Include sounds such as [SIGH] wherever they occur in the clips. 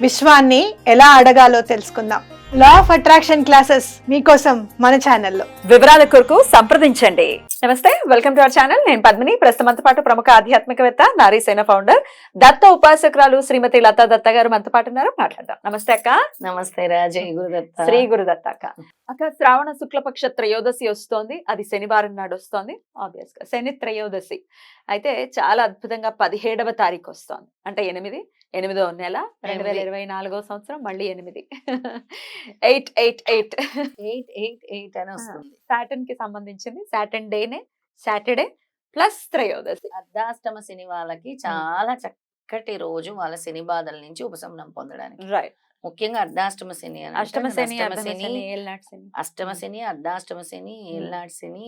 విశ్వాన్ని ఎలా అడగాలో తెలుసుకుందాం. లా ఆఫ్ అట్రాక్షన్ క్లాసెస్ మీకోసం మన ఛానల్లో వివరాల కొరకు సంప్రదించండి. నమస్తే వెల్కమ్ టు అవర్ ఛానల్ నేను పద్మిని. ప్రస్తుతంతో పాటు ప్రముఖ ఆధ్యాత్మికవేత్త నారీసేన ఫౌండర్ దత్త ఉపాసకురాలు శ్రీమతి లతా దత్త గారు మనతో పాటు ఉన్నారు. మాట్లాడదాం. నమస్తే అక్క. నమస్తే రాజయ్ గురుదత్త శ్రీ గురుదత్త అక్క. అక్క శ్రావణ శుక్లపక్ష త్రయోదశి వస్తోంది. అది శనివారం నాడు వస్తోంది. ఆబ్వియస్గా శని త్రయోదశి. అయితే చాలా అద్భుతంగా పదిహేడవ తారీఖు వస్తోంది. అంటే ఎనిమిది ఎనిమిదో నెల రెండు వేల. ఇరవై నాలుగో సంవత్సరం మళ్ళీ ఎనిమిది. Eight eight eight. Eight eight eight అని వస్తుంది. సాటర్న్కి సంబంధించింది సాటర్న్ డేనే సాటర్డే ప్లస్ త్రయోదశి. అర్ధాష్టమ శని వాళ్ళకి చాలా చక్కటి రోజు వాళ్ళ శని బాధల నుంచి ఉపశమనం పొందడానికి. రైట్. ముఖ్యంగా అర్ధాష్టమ శని అష్టమ శని అష్టమ శని అర్ధాష్టమ శని ఏళ్ళనాటి శని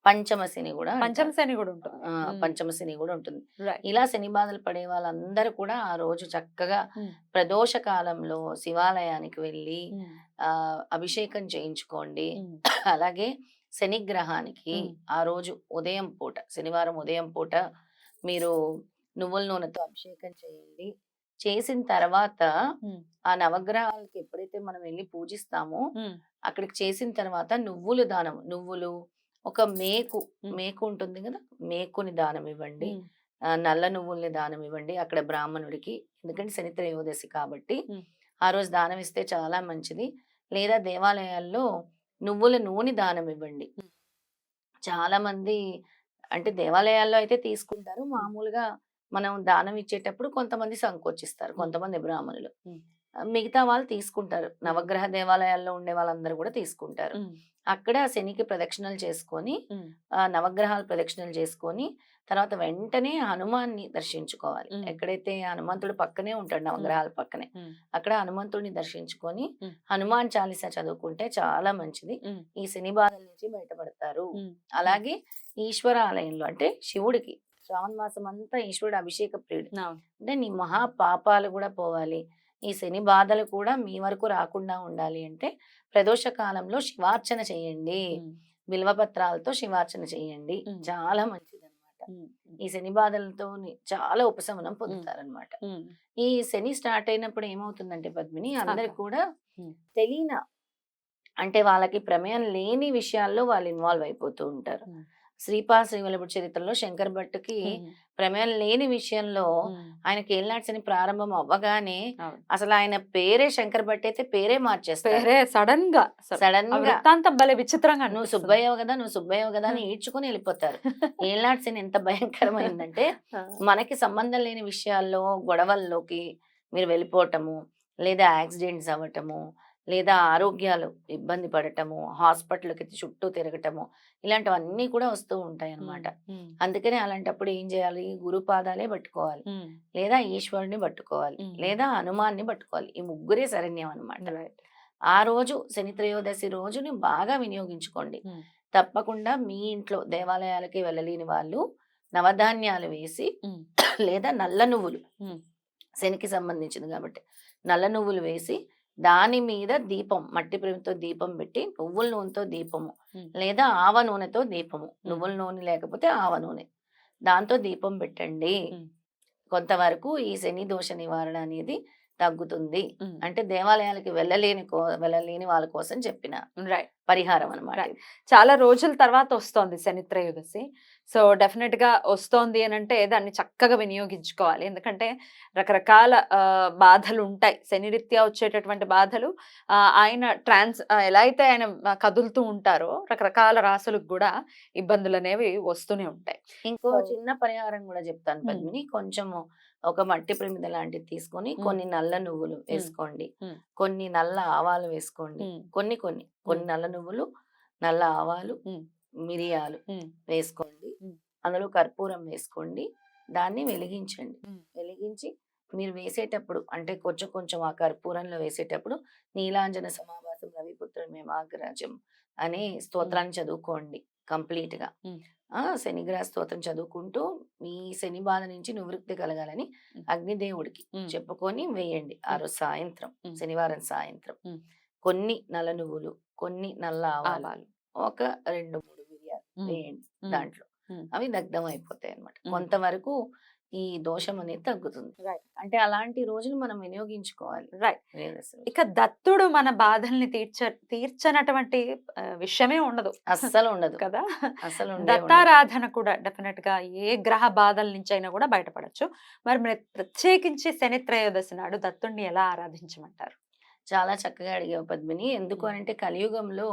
ఉమ్. పంచమ శని కూడా పంచమ అంటారు. శని కూడా ఉంటుంది ఆ, ఉమ్. పంచమ శని కూడా ఉంటుంది ఇలా శని బాధలు పడే వాళ్ళందరూ కూడా ఆ రోజు చక్కగా. ప్రదోష కాలంలో శివాలయానికి వెళ్ళి. ఆ అభిషేకం చేయించుకోండి. [CLEARS THROAT] అలాగే శని గ్రహానికి మ్మ్. ఆ రోజు ఉదయం పూట శనివారం ఉదయం పూట మీరు నువ్వుల నూనెతో అభిషేకం చేయండి చేసిన తర్వాత. ఆ నవగ్రహాలకి ఎప్పుడైతే మనం వెళ్ళి పూజిస్తామో. అక్కడికి చేసిన తర్వాత నువ్వులు దానం నువ్వులు ఒక మేకు. మేకు ఉంటుంది కదా! మేకుని దానం ఇవ్వండి నల్ల నువ్వుల్ని దానం ఇవ్వండి అక్కడ బ్రాహ్మణుడికి. ఎందుకంటే శని త్రయోదశి కాబట్టి. ఆ రోజు దానం ఇస్తే చాలా మంచిది. లేదా దేవాలయాల్లో నువ్వుల నూనె దానం ఇవ్వండి. చాలా మంది అంటే దేవాలయాల్లో అయితే తీసుకుంటారు. మామూలుగా మనం దానం ఇచ్చేటప్పుడు కొంతమంది సంకోచిస్తారు. కొంతమంది బ్రాహ్మణులు. మిగతా వాళ్ళు తీసుకుంటారు. నవగ్రహ దేవాలయాల్లో ఉండే వాళ్ళందరూ కూడా తీసుకుంటారు. అక్కడ శనికి ప్రదక్షిణలు చేసుకొని. ఆ నవగ్రహాలు ప్రదక్షిణలు చేసుకొని తర్వాత వెంటనే హనుమాన్ని దర్శించుకోవాలి. ఎక్కడైతే హనుమంతుడు పక్కనే ఉంటాడు నవగ్రహాల పక్కనే. అక్కడ హనుమంతుడిని దర్శించుకొని. హనుమాన్ చాలీసా చదువుకుంటే చాలా మంచిది. ఈ శని బాధల నుంచి బయటపడతారు. అలాగే ఈశ్వర ఆలయంలో అంటే శివుడికి శ్రావణ మాసం అంతా ఈశ్వరుడు అభిషేక ప్రియుడు. అంటే నీ మహా పాపాలు కూడా పోవాలి ఈ శని బాధలు కూడా మీ వరకు రాకుండా ఉండాలి అంటే ప్రదోష కాలంలో శివార్చన చేయండి. బిల్వపత్రాలతో శివార్చన చేయండి. చాలా మంచిది అనమాట. ఈ శని బాధలతో చాలా ఉపశమనం పొందుతారనమాట. ఈ శని స్టార్ట్ అయినప్పుడు ఏమవుతుందంటే పద్మిని అందరికి కూడా. తెలియన అంటే వాళ్ళకి ప్రమేయం లేని విషయాల్లో వాళ్ళు ఇన్వాల్వ్ అయిపోతూ ఉంటారు. శ్రీపా శ్రీవల్లభుడి చరిత్రలో శంకర్ భట్టుకి. ప్రమేయం లేని విషయంలో. ఆయనకి ఏళ్ళనాటి శని ప్రారంభం అవ్వగానే. అసలు ఆయన పేరే శంకర్ భట్ అయితే పేరే మార్చేస్తారు పేరే సడన్గా సడన్గా భలే విచిత్రంగా నువ్వు. సుబ్బయ్యవు కదా నువ్వు సుబ్బయ్యవు కదా అని ఈడ్చుకొని వెళ్ళిపోతారు [LAUGHS] ఏళ్ళనాటి శని ఎంత భయంకరమైందంటే. మనకి సంబంధం లేని విషయాల్లో గొడవల్లోకి మీరు వెళ్ళిపోవటము లేదా యాక్సిడెంట్స్ అవ్వటము లేదా ఆరోగ్యాలు ఇబ్బంది పడటము హాస్పిటల్కి చుట్టూ తిరగటము ఇలాంటివన్నీ కూడా వస్తూ ఉంటాయి అన్నమాట ఉమ్. అందుకని అలాంటప్పుడు ఏం చేయాలి గురుపాదాలే పట్టుకోవాలి. లేదా ఈశ్వరుని పట్టుకోవాలి. లేదా హనుమాన్ని పట్టుకోవాలి ఈ ముగ్గురే శరణ్యం Right. ఆ రోజు శని త్రయోదశి రోజుని బాగా వినియోగించుకోండి. తప్పకుండా మీ ఇంట్లో దేవాలయాలకి వెళ్ళలేని వాళ్ళు నవధాన్యాలు వేసి. లేదా నల్ల నువ్వులు. శనికి సంబంధించింది కాబట్టి నల్ల నువ్వులు వేసి దాని మీద దీపం మట్టి ప్రేమతో దీపం పెట్టి నువ్వుల నూనెతో దీపము. లేదా ఆవ నూనెతో దీపము. నువ్వుల నూనె లేకపోతే ఆవ నూనె. దాంతో దీపం పెట్టండి. కొంతవరకు ఈ శని దోష నివారణ అనేది తగ్గుతుంది. అంటే దేవాలయాలకి వెళ్ళలేని కో వెళ్ళలేని వాళ్ళ కోసం చెప్పిన. రైట్. పరిహారం అనమాట. చాలా రోజుల తర్వాత వస్తోంది శని త్రయోదశి సో డెఫినెట్గా వస్తోంది అని అంటే దాన్ని చక్కగా వినియోగించుకోవాలి. ఎందుకంటే రకరకాల బాధలు ఉంటాయి శని రీత్యా వచ్చేటటువంటి బాధలు ఆయన ట్రాన్స్ ఎలా అయితే ఆయన కదులుతూ ఉంటారో రకరకాల రాసులకు కూడా ఇబ్బందులు అనేవి వస్తూనే ఉంటాయి. ఇంకో చిన్న పరిహారం కూడా చెప్తాను. పద్మిని. కొంచెము ఒక మట్టి ప్రమిద లాంటిది తీసుకొని. కొన్ని నల్ల నువ్వులు వేసుకోండి. కొన్ని నల్ల ఆవాలు వేసుకోండి. కొన్ని కొన్ని. కొన్ని నల్ల నువ్వులు నల్ల ఆవాలు. మిరియాలు వేసుకోండి. అందులో కర్పూరం వేసుకోండి దాన్ని వెలిగించండి. వెలిగించి మీరు వేసేటప్పుడు అంటే కొంచెం కొంచెం ఆ కర్పూరంలో వేసేటప్పుడు నీలాంజన సమావాసం రవిపుత్ర మేమాగ్రాజం అనే స్తోత్రాన్ని చదువుకోండి కంప్లీట్గా. ఆ శనిగ్రహ స్తోత్రం చదువుకుంటూ మీ శని బాధ నుంచి నివృత్తి కలగాలని. అగ్నిదేవుడికి. చెప్పుకొని వేయండి ఆ రోజు సాయంత్రం. శనివారం సాయంత్రం. కొన్ని నల్ల నువ్వులు కొన్ని నల్ల ఆవాలు ఒక రెండు మూడు మిరియాలు ఉమ్. వేయండి ఉమ్. దాంట్లో. అవి దగ్ధం అయిపోతాయి అన్నమాట ఉమ్. కొంతవరకు ఈ దోషం అనేది తగ్గుతుంది. అంటే అలాంటి రోజులు మనం వినియోగించుకోవాలి రైట్. ఇక దత్తుడు మన బాధల్ని తీర్చ తీర్చనటువంటి విషయమే ఉండదు అస్సలు ఉండదు కదా అసలు. దత్తారాధన కూడా డెఫినెట్గా ఏ గ్రహ బాధల నుంచి అయినా కూడా బయటపడచ్చు మరి ప్రత్యేకించి శని త్రయోదశి నాడు దత్తుణ్ణి ఎలా ఆరాధించమంటారు చాలా చక్కగా అడిగావు పద్మిని ఎందుకు. అంటే కలియుగంలో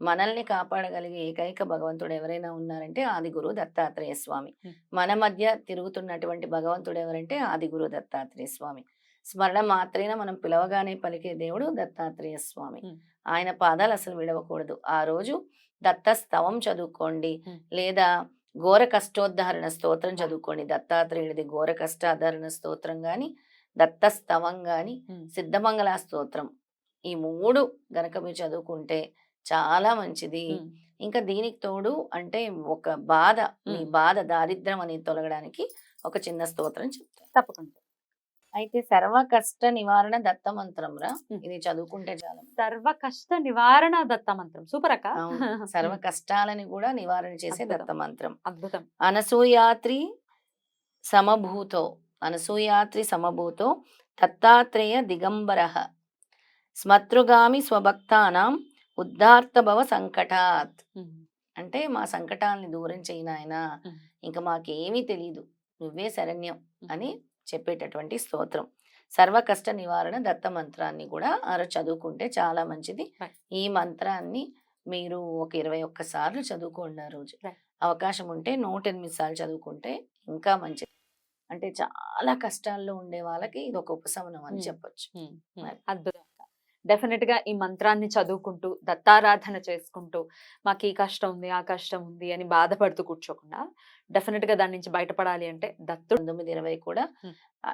మనల్ని కాపాడగలిగే ఏకైక భగవంతుడు ఎవరైనా ఉన్నారంటే ఆది గురువు దత్తాత్రేయ స్వామి. మన మధ్య తిరుగుతున్నటువంటి భగవంతుడు ఎవరంటే ఆది గురువు దత్తాత్రేయ స్వామి స్మరణ మాత్రేన మనం పిలవగానే పలికే దేవుడు దత్తాత్రేయ స్వామి. ఆయన పాదాలు అసలు విడవకూడదు ఆ రోజు దత్త స్తవం చదువుకోండి. లేదా ఘోర కష్టోద్ధరణ స్తోత్రం చదువుకోండి దత్తాత్రేయుడిది ఘోర కష్టాధరణ స్తోత్రం గాని దత్త స్తవం గాని ఉమ్. సిద్ధమంగళ స్తోత్రం ఈ మూడు గనక మీరు చదువుకుంటే చాలా మంచిది. ఇంకా దీనికి తోడు అంటే ఒక బాధ మీ. బాధ దారిద్ర్యం అనేది తొలగడానికి ఒక చిన్న స్తోత్రం చెప్తాను తప్పకుండా అయితే సర్వ కష్ట నివారణ దత్త మంత్రం రా. ఇది చదువుకుంటే చాలా సర్వ కష్ట నివారణ దత్త మంత్రం సూపర్ అక్క. [LAUGHS] సర్వ కష్టాలని కూడా నివారణ చేసే. దత్త మంత్రం అద్భుతం అనసూయాత్రి సమభూతో అనసూయాత్రి సమభూతో దత్తాత్రేయ దిగంబర స్మతృగామి స్వభక్తానాం ఉద్ధార్తభవ సంకటాత్. అంటే మా సంకటాలని దూరం చేయి నాయనా ఉమ్. ఇంకా మాకేమీ తెలీదు నువ్వే శరణ్యం. అని చెప్పేటటువంటి స్తోత్రం సర్వ కష్ట నివారణ దత్త మంత్రాన్ని కూడా ఆ రోజు చదువుకుంటే చాలా మంచిది. ఈ మంత్రాన్ని మీరు ఒక ఇరవై ఒక్క సార్లు చదువుకోండి ఆ రోజు. అవకాశం ఉంటే నూట ఎనిమిది సార్లు చదువుకుంటే ఇంకా మంచిది అంటే చాలా కష్టాల్లో ఉండే వాళ్ళకి ఇది ఒక ఉపశమనం అని. చెప్పొచ్చు. అద్భుతం డెఫినెట్గా ఈ మంత్రాన్ని చదువుకుంటూ దత్తారాధన చేసుకుంటూ మాకు ఈ కష్టం ఉంది ఆ కష్టం ఉంది అని బాధపడుతూ కూర్చోకుండా డెఫినెట్గా దాని నుంచి బయటపడాలి అంటే దత్తుడు పంతొమ్మిది ఇరవై కూడా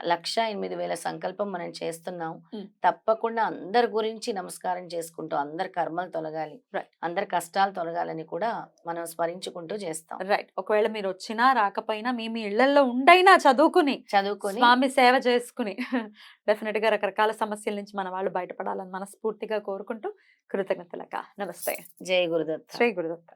లక్ష ఎనిమిది వేల సంకల్పం మనం చేస్తున్నాం. తప్పకుండా అందరి గురించి నమస్కారం చేసుకుంటూ అందరి కర్మలు తొలగాలి. అందరి కష్టాలు తొలగాలని కూడా మనం స్మరించుకుంటూ చేస్తాం. రైట్. ఒకవేళ మీరు వచ్చినా రాకపోయినా మీ మీ ఇళ్ళలో ఉండైనా చదువుకుని చదువుకొని స్వామి సేవ చేసుకుని [LAUGHS] డెఫినెట్గా రకరకాల సమస్యల నుంచి మన వాళ్ళు బయటపడాలని మనస్ఫూర్తిగా కోరుకుంటూ కృతజ్ఞతలక నమస్తే. జయ గురుదత్త. శ్రీ గురుదత్త.